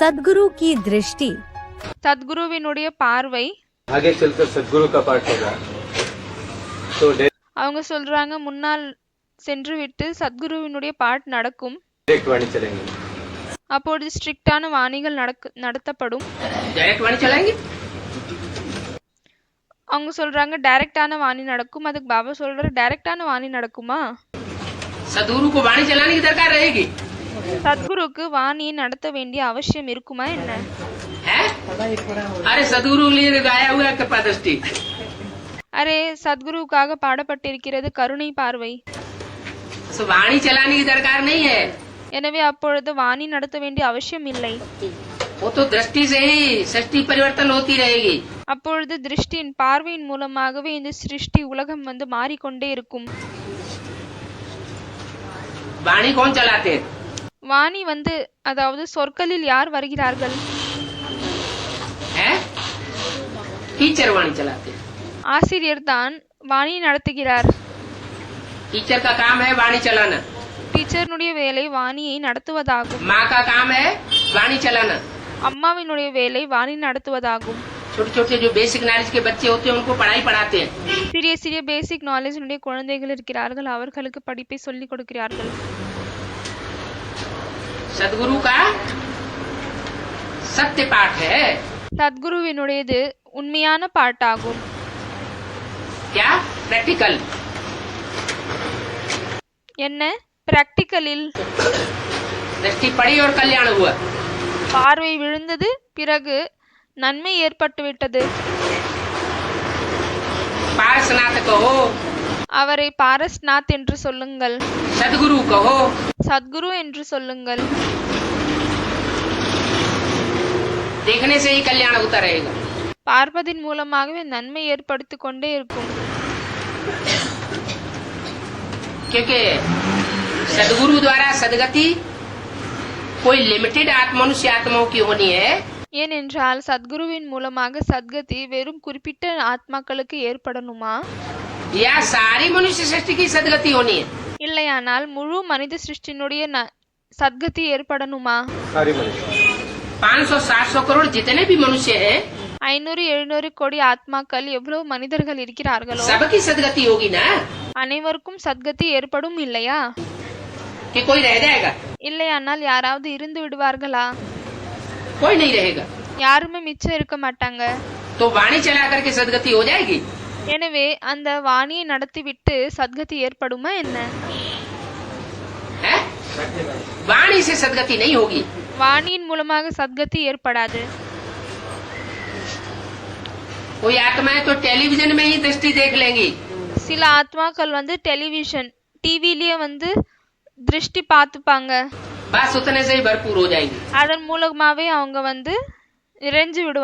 சத்குரு கி திருஷ்டி. சத்குருவினுடைய பார்வை அவங்க சொல்றாங்க முன்னால் சென்று விட்டு சத்குருவினுடைய பாட் நடக்கும். அப்பொழுது ஸ்ட்ரிக்டான வாணிகள் நடக்கு நடத்தப்படும். அவங்க சொல்றாங்க டைரக்டான வாணி நடக்கும். அதுக்கு பாபா சொல்ற டைரக்டான வாணி நடக்குமா? சத்குரு சத்குருக்கு வாணியை நடத்த வேண்டிய அவசியம் இருக்குமா என்ன? அரே சத்குருவுக்காக பாடப்பட்டிருக்கிறது கருணை பார்வை. எனவே அப்பொழுது வாணி நடத்த வேண்டிய அவசியம் இல்லை. அப்பொழுது திருஷ்டியின் பார்வையின் மூலமாகவே இந்த சிருஷ்டி உலகம் வந்து மாறிக்கொண்டே இருக்கும். வாணி கோன் சலாத்தே வாணி வந்து அதாவது சொற்களில் யார் வருகிறார்கள் है टीचर वाणी चलाते हैं ஆசிரியர் தான் வாணி நடத்துகிறார் टीचर का काम है वाणी चलाना டீச்சர்னுடைய வேலை வாணியை நடத்துவதாகும் माँ का काम है वाणी चलाना அம்மாவினுடைய வேலை வாணி நடத்துவதாகும் छोटे छोटे जो बेसिक नॉलेज के बच्चे होते हैं उनको पढ़ाई पढ़ाते हैं சிறிய சிறிய பேசிக் நாலேஜினுடைய குழந்தைகள் இருக்கிறார்கள் அவர்களுக்கு படிப்பை சொல்லிக் கொடுக்கிறார்கள் சத்குரு கா? சத்திய பாட் சத்குருவினுடையது உண்மையான பாட்டாகும். யா? பிராக்டிக்கல் என்ன? பிராக்டிக்கலில் திருஷ்டி படையோர் கல்யாணம் பார்வை விழுந்தது பிறகு நன்மை ஏற்பட்டுவிட்டது. பாரசநாத்துக்கோ அவரை பாரஸ்நாத் என்று சொல்லுங்கள் सदगुरु कहो சத்குரு என்று சொல்லுங்கள் देखने से ही कल्याण होता रहेगा பார்ப்பதின் மூலமாகவே நன்மை ஏற்படுத்திக் கொண்டே இருக்கும் क्योंकि सदगुरु द्वारा सदगति कोई लिमिटेड आत्मनुष्य आत्माओं की होनी है ஏனென்றால் சத்குருவின் மூலமாக சத்கதி வெறும் குறிப்பிட்ட ஆத்மாக்களுக்கு ஏற்படணுமா या सारी मनुष्य सृष्टि की सदगति होनी है இல்லையானால் முழு மனித சிருஷ்டினுடைய ந- சத்கதி ஏற்படணுமா सारी मनुष्य पाँच सौ सात सौ करोड़ जितने भी मनुष्य हैं ஐநூறு எழுநூறு கோடி ஆத்மாக்கள் எவ்வளவு மனிதர்கள் இருக்கிறார்களோ सबकी सदगति होगी ना அனைவருக்கும் சத்கதி ஏற்படும் இல்லையா कि कोई रह जाएगा இல்லையானால் யாராவது இருந்து விடுவார்களா कोई नहीं रहेगा யாருமே மிச்சம் இருக்க மாட்டாங்க तो वाणी चला करके सदगति हो जाएगी எனவே அந்த வாணியை நடத்திவிட்டு சத்கதி ஏற்படுமா என்ன है वाणी से सदगति नहीं होगी வாணியின் மூலமாக சத்கதி ஏற்படாது कोई आत्माएं तो टेलीविजन में ही दृष्टि देख लेंगी சில ஆத்மாக்கள் வந்து டெலிவிஷன் டிவிலேயே வந்து திருஷ்டி பார்த்துப்பாங்க बस उतने से ही भरपूर हो जाएंगी அதன் மூலமாவே அவங்க வந்து நிறைஞ்சு விடுவாங்க